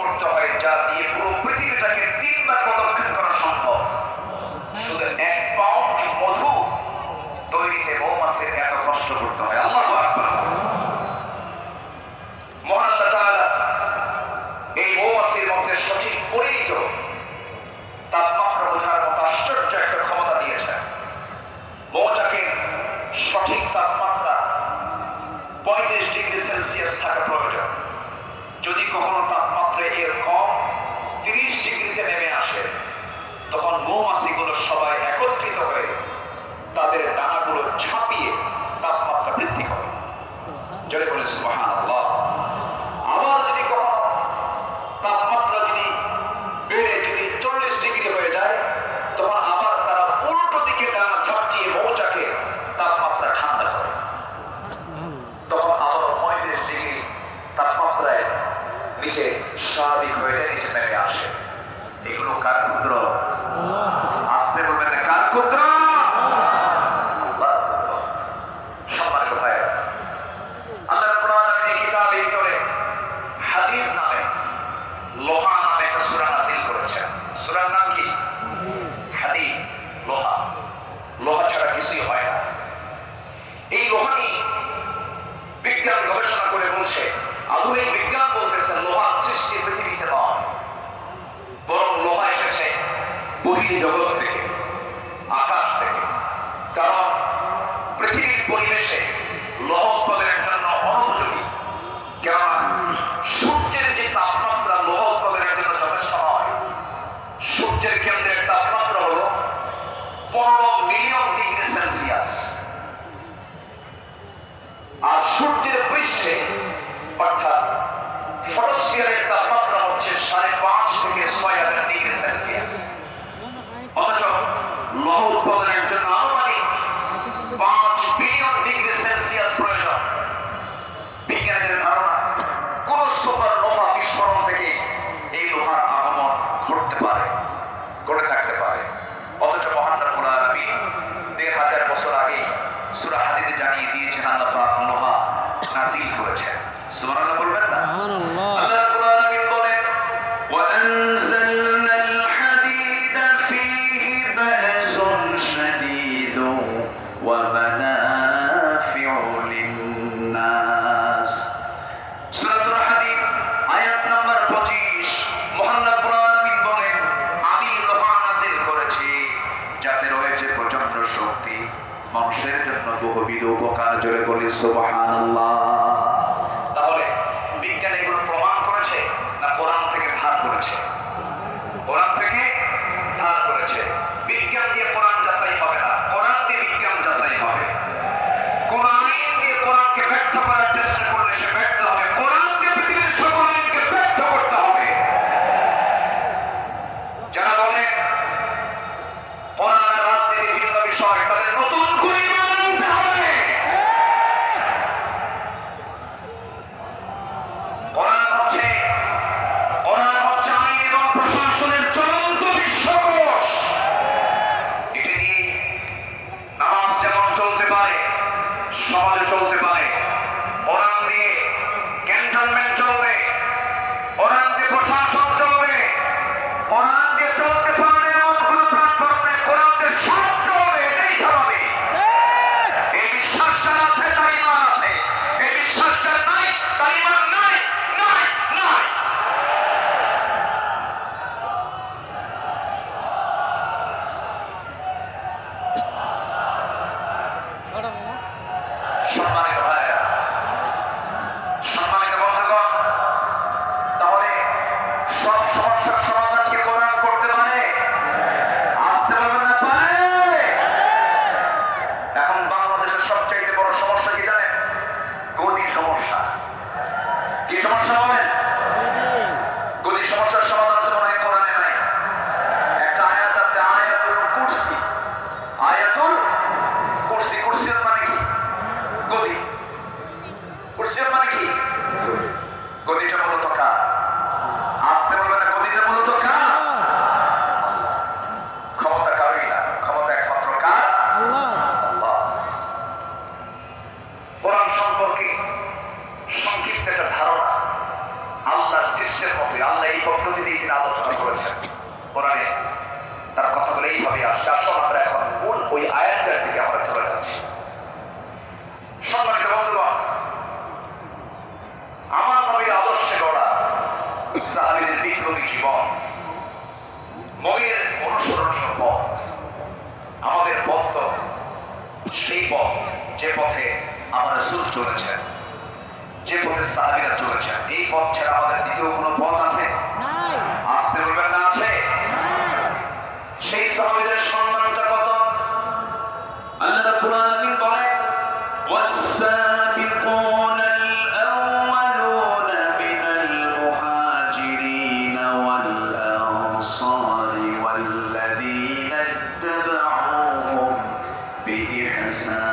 করতে হয়, যা দিয়ে পুরো পৃথিবীটাকে তিনবার প্রদক্ষিণ করা সম্ভব। শুধু এক পাউন্ড মধু তৈরিতে মৌমাছির এত কষ্ট করতে হয়। আল্লাহ তাপমাত্রা আশ্চর্য একটা ক্ষমতা দিয়েছে মৌচাকে সঠিক তাপমাত্রা পঁয়ত্রিশ ডিগ্রি সেলসিয়াস থাকা প্রয়োজন। যদি কখনো তাপমাত্রা এর কম তিরিশ ডিগ্রিতে নেমে আসে তখন মৌমাছিগুলো সবাই একত্রিত হয়ে তাদের ডানাগুলো ছাপিয়ে তাপমাত্রা বৃদ্ধি করে জোরে বলে সুবহানাল্লাহ আবার যদি কখনো তাপমাত্রা যদি বেড়ে যদি চল্লিশ ডিগ্রি হয়ে যায় তখন আবার তারা উল্টো দিকে ডানা ঝাপটিয়ে মৌচাকে তাপমাত্রা ঠান্ডা করে তখন আবার পঁয়ত্রিশ ডিগ্রি তাপমাত্রায় নিচে স্বাভাবিক হয়ে যায়, নিচে নেমে আসে। এগুলো কার ক্ষুদ্র আসছে বলবেন না কার ক্ষুদ্র লোহা নামে করেছেন। সূরার নাম কি? লোহা। লোহা ছাড়া হয় না। এই বিজ্ঞান গবেষণা করে বলছে, আধুনিক বিজ্ঞান বহির জগৎ থেকে, আকাশ থেকে। কারণ পৃথিবীর পরিবেশে লোহ উৎপাদনের জন্য অনুপযোগী। কেননা সূর্যের যে তাপমাত্রা লোহ উৎপাদনের জন্য যথেষ্ট নয়, সূর্যের কেন্দ্রের তাপমাত্রা হলো পনেরো মিলিয়ন ডিগ্রি সেলসিয়াস। আর সূর্যের পৃষ্ঠে, অর্থাৎ ফটোস্ফিয়ারের of billion degrees সুবহানাল্লাহ সমস্যা হবে তার এইভাবে আসছে আসলে আমরা এখন মূল ওই আয়াতটার দিকে আমরা চলে যাচ্ছি। সম্মানিত বন্ধুগণ আমার নবীর আদর্শে গড়া সাহাবিদের বিপ্লবী জীবন নবীর অনুসরণীয় পথ আমাদের পথ তো সেই পথ যে পথে আমার সুর চলেছেন যে পথে সাহাবিরা চলেছেন। এই পথ ছাড়া আমাদের দ্বিতীয় কোনো পথ আছে? আসতে বলবেন না আছে? সেই সাহাবিদের সম্মানটা কত আল্লাহ রাব্বুল আলামিন বলেন والسابقون الأولون من المهاجرين والأنصار والذين اتبعوهم بإحسان